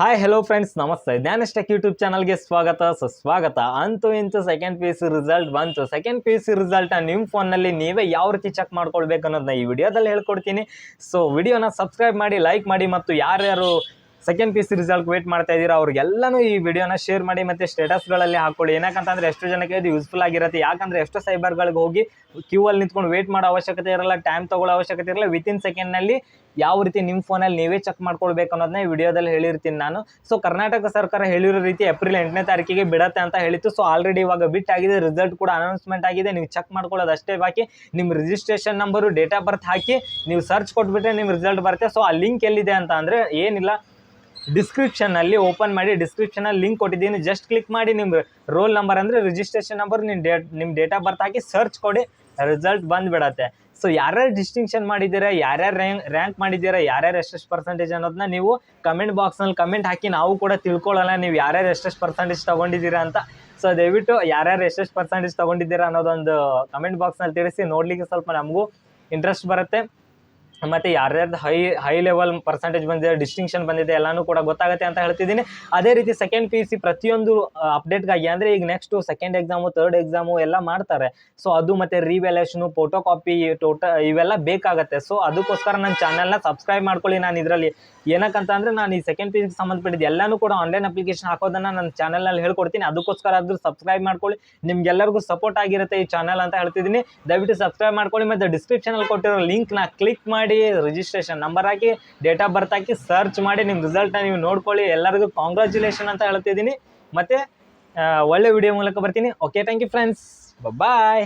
Hi hello friends ನಮಸ್ತೆ. ಜ್ಞಾನಸ್ಟೆಕ್ YouTube ಚಾನಲ್ಗೆ ಸ್ವಾಗತ. ಸುಸ್ವಾಗತ ಅಂತೂ ಇಂತೂ ಸೆಕೆಂಡ್ ಪಿ ಸಿ ರಿಸಲ್ಟ್ ಬಂತು. ಸೆಕೆಂಡ್ ಪಿ ಯು ಸಿ ರಿಸಲ್ಟ್ನ ನಿಮ್ಮ ಫೋನಲ್ಲಿ ನೀವೇ ಯಾವ ರೀತಿ ಚೆಕ್ ಮಾಡ್ಕೊಳ್ಬೇಕು ಅನ್ನೋದನ್ನ ಈ ವಿಡಿಯೋದಲ್ಲಿ ಹೇಳ್ಕೊಡ್ತೀನಿ. ಸೊ ವಿಡಿಯೋನ ಸಬ್ಸ್ಕ್ರೈಬ್ ಮಾಡಿ ಲೈಕ್ ಮಾಡಿ ಮತ್ತು ಯಾರ್ಯಾರು second P C result wait ಮಾಡ್ತಾ ಇದ್ದೀರಾ, ಅವ್ರಿಗೆಲ್ಲನೂ ಈ ವಿಡಿಯೋನ ಶೇರ್ ಮಾಡಿ ಮತ್ತು ಸ್ಟೇಟಸ್ಗಳಲ್ಲಿ ಹಾಕೊಳ್ಳಿ. ಏನಕ್ಕಂತಂದ್ರೆ ಎಷ್ಟು ಜನಕ್ಕೆ ಇದು ಯೂಸ್ಫುಲ್ ಆಗಿರುತ್ತೆ. ಯಾಕಂದ್ರೆ ಎಷ್ಟು ಸೈಬರ್ಗಳಿಗೆ ಹೋಗಿ ಕ್ಯೂ ಅಲ್ಲಿ ನಿಂತ್ಕೊಂಡು ವೇಟ್ ಮಾಡೋ ಅವಶ್ಯಕತೆ ಇರಲ್ಲ ಟೈಮ್ ತಗೊಳ್ಳೋ ಅವಶ್ಯಕತೆ ಇರಲ್ಲ. ವಿತಿನ್ ಸೆಕೆಂಡ್ನಲ್ಲಿ ಯಾವ ರೀತಿ ನಿಮ್ಮ ಫೋನಲ್ಲಿ ನೀವೇ ಚೆಕ್ ಮಾಡ್ಕೊಳ್ಬೇಕು ಅನ್ನೋದನ್ನ ಈ ವಿಡಿಯೋದಲ್ಲಿ ಹೇಳಿರ್ತೀನಿ ನಾನು. ಸೊ ಕರ್ನಾಟಕ ಸರ್ಕಾರ ಹೇಳಿರೋ ರೀತಿ ಏಪ್ರಿಲ್ ಎಂಟನೇ ತಾರೀಕಿಗೆ ಬಿಡತ್ತೆ ಅಂತ ಹೇಳಿತ್ತು. ಸೊ ಆಲ್ರೆಡಿ ಇವಾಗ ಬಿಟ್ ಆಗಿದೆ ರಿಸಲ್ಟ್ ಕೂಡ ಅನೌನ್ಸ್ಮೆಂಟ್ ಆಗಿದೆ. ನೀವು ಚೆಕ್ ಮಾಡ್ಕೊಳ್ಳೋದು ಅಷ್ಟೇ ಬಾಕಿ. ನಿಮ್ಮ registration number date of birth ಹಾಕಿ, ನೀವು ಸರ್ಚ್ ಕೊಟ್ಬಿಟ್ರೆ ನಿಮ್ಮ ರಿಸಲ್ಟ್ ಬರುತ್ತೆ. ಸೊ ಆ ಲಿಂಕ್ ಎಲ್ಲಿದೆ ಅಂತ ಏನಿಲ್ಲ. ಡಿಸ್ಕ್ರಿಪ್ಷನ್ನಲ್ಲಿ ಓಪನ್ ಮಾಡಿ ಡಿಸ್ಕ್ರಿಪ್ಷನಲ್ಲಿ ಲಿಂಕ್ ಕೊಟ್ಟಿದ್ದೀನಿ. ಜಸ್ಟ್ ಕ್ಲಿಕ್ ಮಾಡಿ ನಿಮ್ಮ ರೋಲ್ ನಂಬರ್ ಅಂದರೆ ರಿಜಿಸ್ಟ್ರೇಷನ್ ನಂಬರ್ ನಿಮ್ಮ ಡೇಟ್ ನಿಮ್ಮ ಡೇಟ್ ಆಫ್ ಬರ್ತ್ ಹಾಕಿ ಸರ್ಚ್ ಕೊಡಿ ರಿಸಲ್ಟ್ ಬಂದುಬಿಡತ್ತೆ. ಸೊ ಯಾರ್ಯಾರು ಡಿಸ್ಟಿಂಕ್ಷನ್ ಮಾಡಿದ್ದೀರಾ, ಯಾರ್ಯಾರು ರ್ಯಾಂಕ್ ರ್ಯಾಂಕ್ ಮಾಡಿದ್ದೀರಾ, ಯಾರ್ಯಾರು ಎಷ್ಟೆಷ್ಟು ಪರ್ಸೆಂಟೇಜ್ ಅನ್ನೋದನ್ನ ನೀವು ಕಮೆಂಟ್ ಬಾಕ್ಸ್ನಲ್ಲಿ ಕಮೆಂಟ್ ಹಾಕಿ ನಾವು ಕೂಡ ತಿಳ್ಕೊಳ್ಳೋಣ ನೀವು ಯಾರ್ಯಾರು ಎಷ್ಟೆಷ್ಟು ಪರ್ಸೆಂಟೇಜ್ ತೊಗೊಂಡಿದ್ದೀರಾ ಅಂತ. ಸೊ ದಯವಿಟ್ಟು ಯಾರ್ಯಾರು ಎಷ್ಟೆಷ್ಟು ಪರ್ಸೆಂಟೇಜ್ ತೊಗೊಂಡಿದ್ದೀರಾ ಅನ್ನೋದೊಂದು ಕಮೆಂಟ್ ಬಾಕ್ಸ್ನಲ್ಲಿ ತಿಳಿಸಿ. ನೋಡಲಿಕ್ಕೆ ಸ್ವಲ್ಪ ನಮಗೂ ಇಂಟ್ರೆಸ್ಟ್ ಬರುತ್ತೆ. ಮತ್ತು ಯಾರ್ಯಾರ್ದು ಹೈ ಹೈ ಲೆವೆಲ್ ಪರ್ಸೆಂಟೇಜ್ ಬಂದಿದೆ ಡಿಸ್ಟಿಂಕ್ಷನ್ ಬಂದಿದೆ, ಎಲ್ಲನೂ ಕೂಡ ಗೊತ್ತಾಗುತ್ತೆ ಅಂತ ಹೇಳ್ತಿದ್ದೀನಿ. ಅದೇ ರೀತಿ ಸೆಕೆಂಡ್ ಪಿ ಯು ಸಿ ಪ್ರತಿಯೊಂದು ಅಪ್ಡೇಟ್ಗಾಗಿ ಅಂದರೆ ಈಗ next second exam third exam ಎಲ್ಲ ಮಾಡ್ತಾರೆ. ಸೊ ಅದು ಮತ್ತು ರಿವ್ಯಾಲ್ಯೂಷನು ಫೋಟೋ ಕಾಪಿ ಟೋಟ ಇವೆಲ್ಲ ಬೇಕಾಗುತ್ತೆ. ಸೊ ಅದಕ್ಕೋಸ್ಕರ ನನ್ನ ಚಾನಲ್ನ ಸಬ್ಸ್ಕ್ರೈಬ್ ಮಾಡ್ಕೊಳ್ಳಿ ನಾನು ಇದರಲ್ಲಿ. ಏನಕ್ಕಂತ ಅಂದರೆ ನಾನು ಈ ಸೆಕೆಂಡ್ ಪಿ ಸಿಗೆ ಸಂಬಂಧಪಟ್ಟಿದ್ದು ಎಲ್ಲನೂ ಕೂಡ ಆನ್ಲೈನ್ ಅಪ್ಲಿಕೇಶನ್ ಹಾಕೋದನ್ನು ನನ್ನ ಚಾನಲ್ನಲ್ಲಿ ಹೇಳ್ಕೊಡ್ತೀನಿ. ಅದಕ್ಕೋಸ್ಕರ ಆದರೂ ಸಬ್ಸ್ಕ್ರೈಬ್ ಮಾಡ್ಕೊಳ್ಳಿ. ನಿಮ್ಗೆಲ್ಲರಿಗೂ ಸಪೋರ್ಟ್ ಆಗಿರುತ್ತೆ ಈ ಚಾನಲ್ ಅಂತ ಹೇಳ್ತಿದ್ದೀನಿ. ದಯವಿಟ್ಟು ಸಬ್ಸ್ಕ್ರೈಬ್ ಮಾಡ್ಕೊಳ್ಳಿ ಮತ್ತು ಡಿಸ್ಕ್ರಿಪ್ಷನಲ್ಲಿ ಕೊಟ್ಟಿರೋ ಲಿಂಕ್ನ ಕ್ಲಿಕ್ ಮಾಡಿ ರಿಜಿಸ್ಟ್ರೇಷನ್ ನಂಬರ್ ಹಾಕಿ ಡೇಟ್ ಆಫ್ ಬರ್ತ್ ಹಾಕಿ ಸರ್ಚ್ ಮಾಡಿ ನಿಮ್ಮ ರಿಸಲ್ಟ್ನ ನೀವು ನೋಡ್ಕೊಳ್ಳಿ. ಎಲ್ಲರಿಗೂ ಕಾಂಗ್ರ್ಯಾಚುಲೇಷನ್ ಅಂತ ಹೇಳ್ತಿದ್ದೀನಿ. ಮತ್ತು ಒಳ್ಳೆ ವಿಡಿಯೋ ಮೂಲಕ ಬರ್ತೀನಿ. Okay thank you friends bye